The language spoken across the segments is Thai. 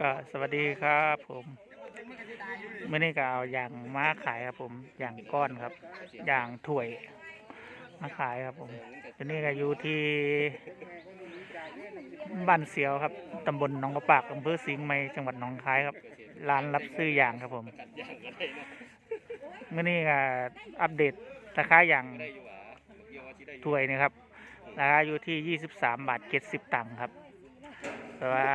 ก็สวัสดีครับผมไม่ได้ก็เอาอย่างมาขายครับ ผมอย่างก้อนครับ อย่างถ้วยมาขายครับ ผมทีนี้ก็อยู่ที่บ้านเสียวครับตำบลหนองกระปากอำเภอสิงห์ใหม่จังหวัดหนองคายครับ ร้านรับซื้ออย่างครับผมเมื่อนี้ก็อัปเดตราคาอย่างถ้วยนี่ครับราคาอยู่ที่ 23 บาท 70 ตังค์ครับแต่ว่า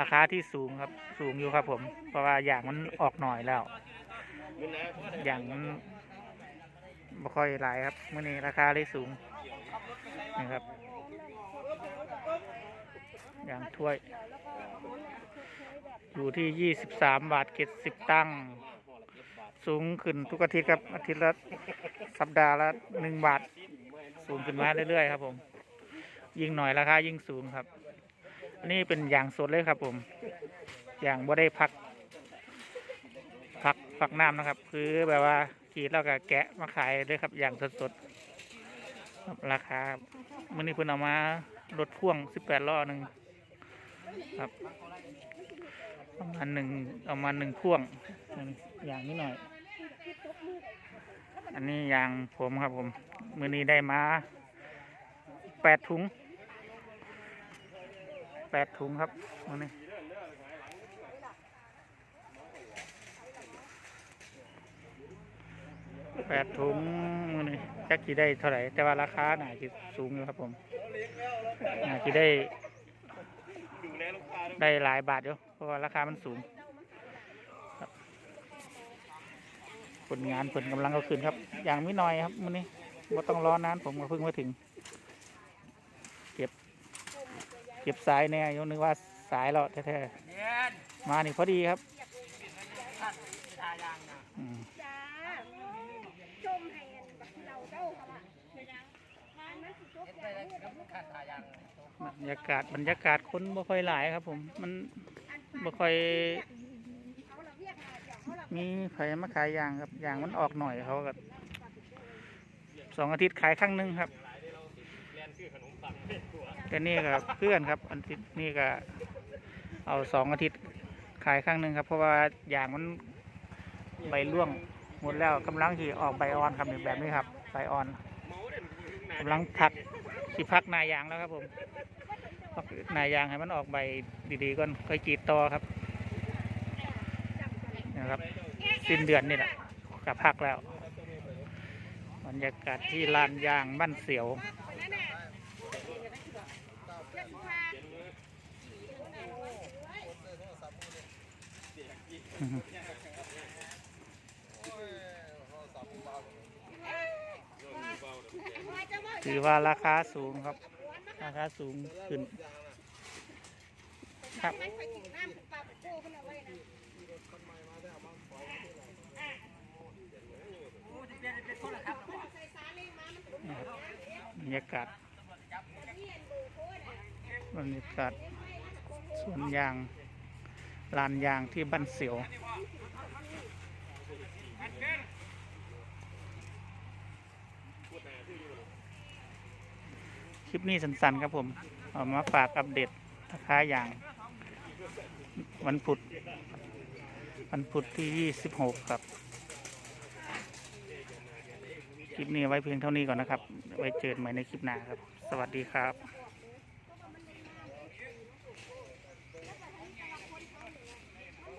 ราคาที่สูงครับสูงอยู่ครับผม เพราะว่าอย่างมันออกหน่อยแล้ว อย่างมันบ่ค่อยหลายครับมื่อนี้ราคาเลยสูงนี่ครับ อย่างถ้วย อยู่ที่ยี่สิบสามบาทเจ็ดสิบตังค์สูงขึ้นทุกอาทิตย์ครับ อาทิตย์ละสัปดาห์ละหนึ่งบาท สูงขึ้นมาเรื่อยๆครับผม ยิ่งหน่อยราคายิ่งสูงครับ อันนี้เป็นอย่างสดเลยครับ ผมอย่างบ่ได้พัก พักพักน้ำนะครับ คือแบบว่ากีดแล้วก็แกะมาขายเลยครับอย่างสดๆราคามื่อนี้เพิ่นเอามารถพ่วงสิบแปดล้อหนึ่งครับประมาณหนึ่งเอามาหนึ่งพ่วงอย่างนี้หน่อย อันนี้ยางผมครับผม มือนี้ได้มาแปดถุง แปดถุงครับมือนี้แปดถุงมือนี้จักกี่ได้เท่าไหร่แต่ว่าราคาหน่าจะสูงอยู่ครับผมหน่าจะได้ ได้หลายบาทอยู่เพราะว่าราคามันสูงผลงานผลกำลังก็ขึ้นครับ อย่างไม่น้อยครับมือนี้ว่าต้องรอนานผมก็เพิ่งมาถึง เก็บ เก็บสายแน่ยกนึกว่าสายเราแท้ๆมานี่พอดีครับอืมจ้าชมให้เราเจ้าค่ะว่าทานนั้นสิจบอย่างนี้กับลูกบรรยากาศบรรยากาศคนบ่ค่อยหลายครับ ผม มันบ่ค่อยเขาเราเรียกมาเดี๋ยวเขาเรามีไผมาขายยางครับยางมันออกหน่อยเขาก็สองอาทิตย์ขายครั้งหนึ่งครับ แต่นี่ก็เพื่อนครับอาทิตย์นี่ก็ เอาสองอาทิตย์ขายครั้งหนึ่งครับ เพราะว่ายางมันใบร่วงหมดแล้วกำลังที่ออกใบอ่อนครับแบบนี้ครับใบอ่อนกำลังพักที่พักนายางแล้วครับผมพักนายางให้มันออกใบดีๆก่อนค่อยกีดต่อครับนะครับสิ้นเดือนนี่แหละกับพักแล้วบรรยากาศที่ลานยางบ้านเสียว ถือว่าราคาสูงครับ ราคาสูงขึ้น ครับบรรยากาศบรรยากาศสวนยาง ลานยางที่บ้านเสียว คลิปนี้สั้นๆครับผม เอามาฝากอัปเดตราคาอย่าง วันพุธวันพุธที่ 26 ครับ คลิปนี้ไว้เพียงเท่านี้ก่อนนะครับ ไว้เจอกันใหม่ในคลิปหน้าครับ สวัสดีครับ